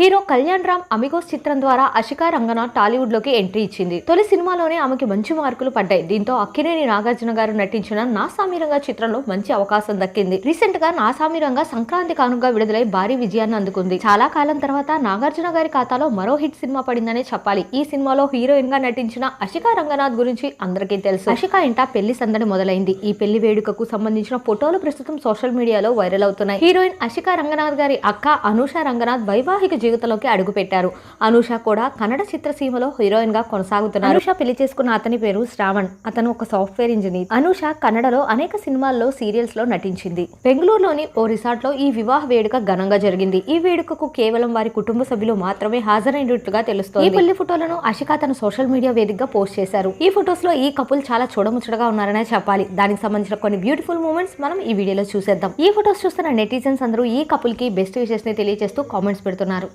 Hero Kalyan Ram Amigos చిత్రం ద్వారా Ashika Ranganath టాలీవుడ్లోకి entry ఇచ్చింది. తొలి సినిమాలోనే ఆమెకి మంచి మార్కులు పడ్డాయి. దీంతో అక్కినేని నాగార్జున గారు నటించిన నా సామిరంగా చిత్రంలో మంచి అవకాశం దక్కింది. రీసెంట్గా నా సామిరంగా సంక్రాంతి కానుక విడుదలై భారీ విజయాన్ని అందుకుంది. చాలా కాలం తర్వాత నాగార్జున గారి ఖాతాలో మరో హిట్ సినిమా పడిందనే చెప్పాలి. ఈ సినిమాలో హీరోయిన్గా నటించిన అషికా రంగనాథ్ గురించి అందరికీ తెలుసు. అషికా ఇంట పెళ్ళి సందడి మొదలైంది. ఈ పెళ్ళి వేడుకకు సంబంధించిన ఫోటోలు ప్రస్తుతం సోషల్ మీడియాలో వైరల్ అవుతున్నాయి. హీరోయిన్ అషికా రంగనాథ్ గారి అక్క అనూష రంగనాథ్ వైవాహిక జీవితంలోకి అడుగుపెట్టారు అనూష కూడా కన్నడ చిత్రసీమలో హీరోయిన్గా కొనసాగుతున్నారు. అనూష పెళ్ళి చేసుకున్న అతని పేరు శ్రావణ్. అతను ఒక సాఫ్ట్వేర్ ఇంజనీర్. అనూష కన్నడలో అనేక సినిమాల్లో సీరియల్స్లో నటించింది. బెంగళూరులోని ఓ రిసార్ట్లో ఈ వివాహ వేడుక ఘనంగా జరిగింది. ఈ వేడుకకు కేవలం వారి కుటుంబ సభ్యులు మాత్రమే హాజరైనట్టుగా తెలుస్తోంది. ఈ పెళ్ళి ఫోటోలను అషిక తన సోషల్ మీడియా వేదికగా పోస్ట్ చేశారు. ఈ ఫొటోస్లో ఈ కపుల్ చాలా చూడముచ్చటగా ఉన్నారనే చెప్పాలి. దానికి సంబంధించిన కొన్ని బ్యూటిఫుల్ మూమెంట్స్ మనం ఈ వీడియోలో చూసేద్దాం. ఈ ఫొటోస్ చూస్తున్న నెటిజన్స్ అందరూ ఈ కపుల్కి బెస్ట్ విషెస్ని తెలియజేస్తూ కామెంట్స్ పెడుతున్నారు.